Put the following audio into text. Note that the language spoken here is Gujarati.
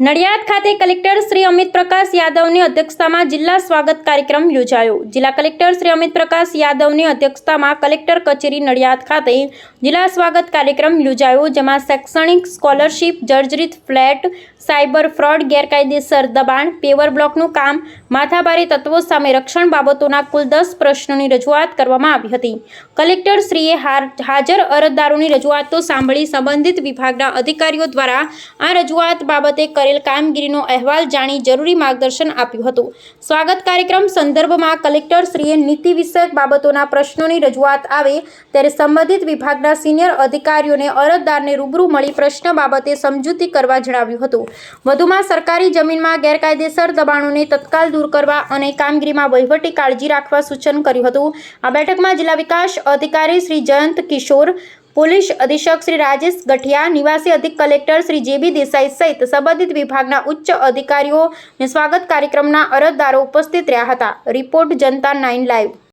નડિયાદ ખાતે કલેક્ટર શ્રી અમિત પ્રકાશ યાદવની અધ્યક્ષતામાં જિલ્લા સ્વાગત કાર્યક્રમ યોજાયો. જિલ્લા કલેક્ટર શ્રી અમિત પ્રકાશ યાદવની અધ્યક્ષતામાં કલેક્ટર કચેરી નડિયાદ ખાતે જિલ્લા સ્વાગત કાર્યક્રમ યોજાયો, જેમાં શૈક્ષણિક સ્કોલરશીપ, જર્જરિત ફ્લેટ, સાયબર ફ્રોડ, ગેરકાયદેસર દબાણ, પેવર બ્લોકનું કામ, માથાભારે તત્વો સામે રક્ષણ બાબતોના કુલ દસ પ્રશ્નોની રજૂઆત કરવામાં આવી હતી. કલેક્ટર શ્રીએ હાજર અરજદારોની રજૂઆતો સાંભળી સંબંધિત વિભાગના અધિકારીઓ દ્વારા આ રજૂઆત બાબતે કરેલ કામગીરીનો અહેવાલ જાણી જરૂરી માર્ગદર્શન આપ્યું હતું. સ્વાગત કાર્યક્રમ સંદર્ભમાં કલેક્ટર શ્રીએ નીતિ વિષયક બાબતોના પ્રશ્નોની રજૂઆત આવે ત્યારે સંબંધિત વિભાગના સિનિયર અધિકારીઓને અરજદારને રૂબરૂ મળી પ્રશ્ન બાબતે સમજૂતી કરવા જણાવ્યું હતું. વધુમાં સરકારી જમીનમાં ગેરકાયદેસર દબાણોને તત્કાલ દૂર કરવા અને કામગીરીમાં વહીવટી કાળજી રાખવા સૂચન કર્યું હતું. આ બેઠકમાં જિલ્લા વિકાસ અધિકારી શ્રી જયંત કિશોર પોલીસ અધિક્ષક શ્રી રાજેશ ગઠિયા નિવાસી અધિક કલેક્ટર શ્રી જેબી દેસાઈ સહિત સંબંધિત વિભાગના ઉચ્ચ અધિકારીઓ સ્વાગત કાર્યક્રમના અરજદારો ઉપસ્થિત રહ્યા હતા. Report Janata nine live.